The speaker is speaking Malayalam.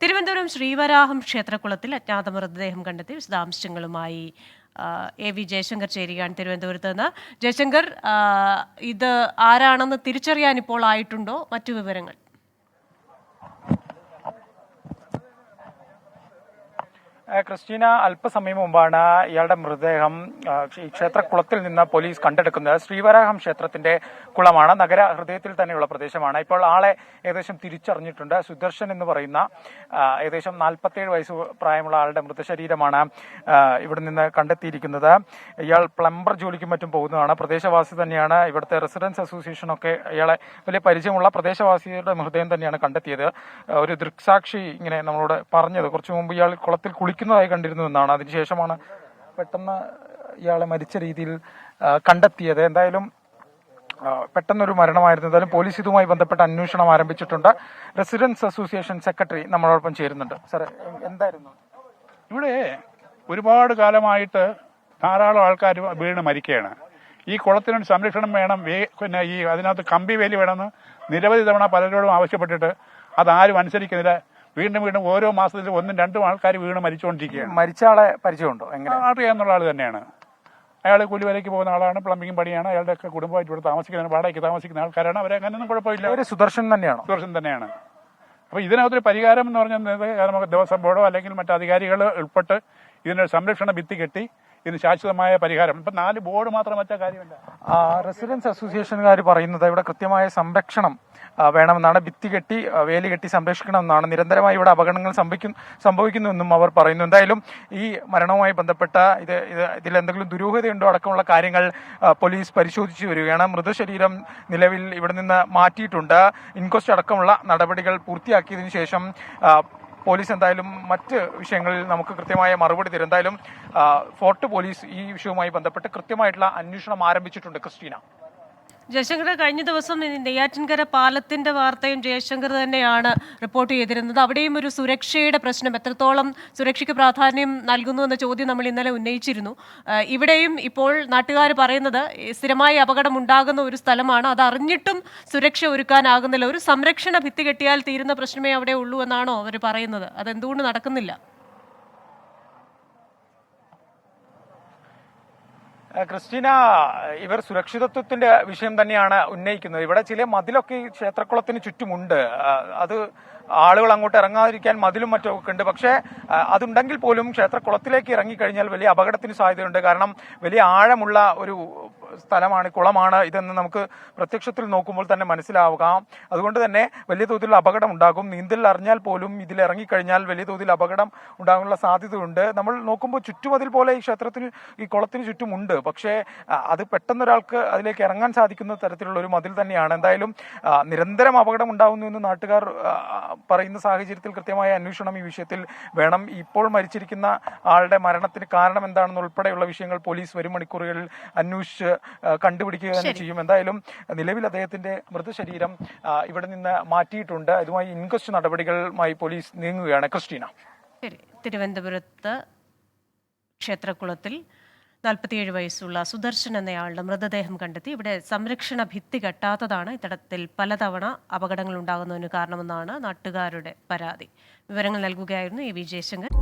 തിരുവനന്തപുരം ശ്രീവരാഹം ക്ഷേത്രക്കുളത്തിൽ അജ്ഞാത മൃതദേഹം കണ്ടെത്തി വിശദാംശങ്ങളുമായി എ വി ജയശങ്കർ ചേരുകയാണ് തിരുവനന്തപുരത്ത് നിന്ന്. ജയശങ്കർ ഇത് ആരാണെന്ന് തിരിച്ചറിയാൻ ഇപ്പോൾ ആയിട്ടുണ്ടോ? മറ്റു വിവരങ്ങൾ. ക്രിസ്റ്റീന അല്പസമയം മുമ്പാണ് ഇയാളുടെ മൃതദേഹം ഈ നിന്ന് പോലീസ് കണ്ടെടുക്കുന്നത്. ശ്രീവരാഹം ക്ഷേത്രത്തിന്റെ കുളമാണ്. നഗര ഹൃദയത്തിൽ തന്നെയുള്ള പ്രദേശമാണ്. ഇപ്പോൾ ആളെ ഏകദേശം തിരിച്ചറിഞ്ഞിട്ടുണ്ട്. സുദർശൻ എന്ന് പറയുന്ന ഏകദേശം നാൽപ്പത്തേഴ് വയസ്സ് പ്രായമുള്ള ആളുടെ മൃതശരീരമാണ് ഇവിടെ നിന്ന് കണ്ടെത്തിയിരിക്കുന്നത്. ഇയാൾ പ്ലംബർ ജോലിക്കും മറ്റും പോകുന്നതാണ്. പ്രദേശവാസി തന്നെയാണ്. ഇവിടുത്തെ റെസിഡൻസ് അസോസിയേഷൻ ഒക്കെ ഇയാളെ വലിയ പരിചയമുള്ള പ്രദേശവാസിയുടെ മൃതദേഹം തന്നെയാണ് കണ്ടെത്തിയത്. ഒരു ദൃക്സാക്ഷി ഇങ്ങനെ നമ്മളോട് പറഞ്ഞത്. കുറച്ചു മുമ്പ് ഇയാൾ കുളത്തിൽ കുളിക്കുന്നതായി കണ്ടിരുന്നു എന്നാണ്. അതിനുശേഷമാണ് പെട്ടെന്ന് ഇയാളെ മരിച്ച രീതിയിൽ കണ്ടെത്തിയത്. എന്തായാലും പെട്ടെന്നൊരു മരണമായിരുന്നു. എന്തായാലും പോലീസ് ഇതുമായി ബന്ധപ്പെട്ട അന്വേഷണം ആരംഭിച്ചിട്ടുണ്ട്. റെസിഡൻസ് അസോസിയേഷൻ സെക്രട്ടറി നമ്മളോടൊപ്പം ചേരുന്നുണ്ട്. സാറേ എന്തായിരുന്നു? ഇവിടെ ഒരുപാട് കാലമായിട്ട് ധാരാളം ആൾക്കാർ വീണ് മരിക്കുകയാണ്. ഈ കുളത്തിനൊരു സംരക്ഷണം വേണം പിന്നെ ഈ അതിനകത്ത് കമ്പി വേലി വേണമെന്ന് നിരവധി തവണ പലരോടും ആവശ്യപ്പെട്ടിട്ട് അതാരും അനുസരിക്കുന്നില്ല. വീണ്ടും വീണ്ടും ഓരോ മാസത്തിലും ഒന്നും രണ്ടും ആൾക്കാർ വീണ് മരിച്ചുകൊണ്ടിരിക്കുകയാണ്. മരിച്ച ആളെ പരിചയമുണ്ടോ? എങ്ങനെ? അറിയാവുന്ന ആൾ തന്നെയാണ്. അയാൾ കൂലിവേലയ്ക്ക് പോകുന്ന ആളാണ് പ്ലംബിംഗ് പണിയാണ്. അയാളുടെ ഒക്കെ കുടുംബമായിട്ട് ഇവിടെ താമസിക്കുന്ന വാടകയ്ക്ക് താമസിക്കുന്ന ആൾക്കാരാണ്. അവരെ അങ്ങനെയൊന്നും കുഴപ്പമില്ല. ഒരു സുദർശൻ തന്നെയാണ്? സുദർശൻ തന്നെയാണ്. അപ്പോൾ ഇതിനകത്തൊരു പരിഹാരം എന്ന് പറഞ്ഞാൽ നമുക്ക് ദേവസ്വം ബോർഡോ അല്ലെങ്കിൽ മറ്റു അധികാരികൾ ഉൾപ്പെട്ട് ഇതിനൊരു സംരക്ഷണ ഭിത്തി കെട്ടി ഇതിന് ശാശ്വതമായ പരിഹാരം. ഇപ്പം നാല് ബോർഡ് മാത്രം വെച്ച കാര്യമില്ല. റെസിഡൻസ് അസോസിയേഷൻകാർ പറയുന്നത് ഇവിടെ കൃത്യമായ സംരക്ഷണം വേണമെന്നാണ്. ഭിത്തി കെട്ടി വേലി കെട്ടി സംരക്ഷിക്കണമെന്നാണ്. നിരന്തരമായി ഇവിടെ അപകടങ്ങൾ സംഭവിക്കും സംഭവിക്കുന്നുവെന്നും അവർ പറയുന്നു. എന്തായാലും ഈ മരണവുമായി ബന്ധപ്പെട്ട ഇത് ഇത് ഇതിൽ എന്തെങ്കിലും ദുരൂഹതയുണ്ടോ അടക്കമുള്ള കാര്യങ്ങൾ പോലീസ് പരിശോധിച്ചു വരികയാണ്. മൃതശരീരം നിലവിൽ ഇവിടെ നിന്ന് മാറ്റിയിട്ടുണ്ട്. ഇൻക്വസ്റ്റ് അടക്കമുള്ള നടപടികൾ പൂർത്തിയാക്കിയതിനു ശേഷം പോലീസ് എന്തായാലും മറ്റ് വിഷയങ്ങളിൽ നമുക്ക് കൃത്യമായ മറുപടി തരും. എന്തായാലും ഫോർട്ട് പോലീസ് ഈ വിഷയവുമായി ബന്ധപ്പെട്ട് കൃത്യമായിട്ടുള്ള അന്വേഷണം ആരംഭിച്ചിട്ടുണ്ട് ക്രിസ്റ്റീന. ജയശങ്കർ കഴിഞ്ഞ ദിവസം നെയ്യാറ്റിൻകര പാലത്തിന്റെ വാർത്തയും ജയശങ്കർ തന്നെയാണ് റിപ്പോർട്ട് ചെയ്തിരുന്നത്. അവിടെയും ഒരു സുരക്ഷയുടെ പ്രശ്നം എത്രത്തോളം സുരക്ഷയ്ക്ക് പ്രാധാന്യം നൽകുന്നു എന്ന ചോദ്യം നമ്മൾ ഇന്നലെ ഉന്നയിച്ചിരുന്നു. ഇവിടെയും ഇപ്പോൾ നാട്ടുകാർ പറയുന്നത് സ്ഥിരമായി അപകടം ഉണ്ടാകുന്ന ഒരു സ്ഥലമാണ്. അത് അറിഞ്ഞിട്ടും സുരക്ഷ ഒരുക്കാനാകുന്നില്ല. ഒരു സംരക്ഷണ ഭിത്തി കെട്ടിയാൽ തീരുന്ന പ്രശ്നമേ അവിടെ ഉള്ളൂ എന്നാണോ അവർ പറയുന്നത്? അതെന്തുകൊണ്ട് നടക്കുന്നില്ല? ക്രിസ്റ്റീന ഇവർ സുരക്ഷിതത്വത്തിന്റെ വിഷയം തന്നെയാണ് ഉന്നയിക്കുന്നത്. ഇവിടെ ചില മതിലൊക്കെ ക്ഷേത്രക്കുളത്തിന് ചുറ്റുമുണ്ട്. അത് ആളുകൾ അങ്ങോട്ട് ഇറങ്ങാതിരിക്കാൻ മതിലും മറ്റും ഒക്കെ ഉണ്ട്. പക്ഷേ അതുണ്ടെങ്കിൽ പോലും ക്ഷേത്രക്കുളത്തിലേക്ക് ഇറങ്ങിക്കഴിഞ്ഞാൽ വലിയ അപകടത്തിന് സാധ്യതയുണ്ട്. കാരണം വലിയ ആഴമുള്ള ഒരു സ്ഥലമാണ് കുളമാണ് ഇതെന്ന് നമുക്ക് പ്രത്യക്ഷത്തിൽ നോക്കുമ്പോൾ തന്നെ മനസ്സിലാവുക. അതുകൊണ്ട് തന്നെ വലിയ തോതിൽ അപകടം ഉണ്ടാകും. നീന്തൽ അറിഞ്ഞാൽ പോലും ഇതിൽ ഇറങ്ങിക്കഴിഞ്ഞാൽ വലിയ തോതിൽ അപകടം ഉണ്ടാകാനുള്ള സാധ്യതയുണ്ട്. നമ്മൾ നോക്കുമ്പോൾ ചുറ്റുമതിൽ പോലെ ഈ ക്ഷേത്രത്തിന് ഈ കുളത്തിന് ചുറ്റുമുണ്ട്. പക്ഷേ അത് പെട്ടെന്ന് ഒരാൾക്ക് അതിലേക്ക് ഇറങ്ങാൻ സാധിക്കുന്ന തരത്തിലുള്ള ഒരു മതിൽ തന്നെയാണ്. എന്തായാലും നിരന്തരം അപകടം ഉണ്ടാകുന്നു എന്ന് നാട്ടുകാർ പറയുന്ന സാഹചര്യത്തിൽ കൃത്യമായ അന്വേഷണം ഈ വിഷയത്തിൽ വേണം. ഇപ്പോൾ മരിച്ചിരിക്കുന്ന ആളുടെ മരണത്തിന് കാരണം എന്താണെന്ന് ഉൾപ്പെടെയുള്ള വിഷയങ്ങൾ പോലീസ് വരും മണിക്കൂറുകളിൽ അന്വേഷിച്ച് കണ്ടുപിടിക്കുക തന്നെ ചെയ്യും. എന്തായാലും നിലവിൽ അദ്ദേഹത്തിന്റെ മൃതശരീരം ഇവിടെ നിന്ന് മാറ്റിയിട്ടുണ്ട്. ഇതുമായി ഇൻക്വസ്റ്റ് നടപടികളുമായി പോലീസ് നീങ്ങുകയാണ്. ക്രിസ്റ്റീന. ശരി. തിരുവനന്തപുരത്ത് ക്ഷേത്രക്കുളത്തിൽ നാൽപ്പത്തിയേഴ് വയസ്സുള്ള സുദർശൻ എന്നയാളുടെ മൃതദേഹം കണ്ടെത്തി. ഇവിടെ സംരക്ഷണ ഭിത്തി കെട്ടാത്തതാണ് ഇത്തരത്തിൽ പലതവണ അപകടങ്ങൾ ഉണ്ടാകുന്നതിന് കാരണമെന്നാണ് നാട്ടുകാരുടെ പരാതി. വിവരങ്ങൾ നൽകുകയായിരുന്നു എ വി ജയശങ്കർ.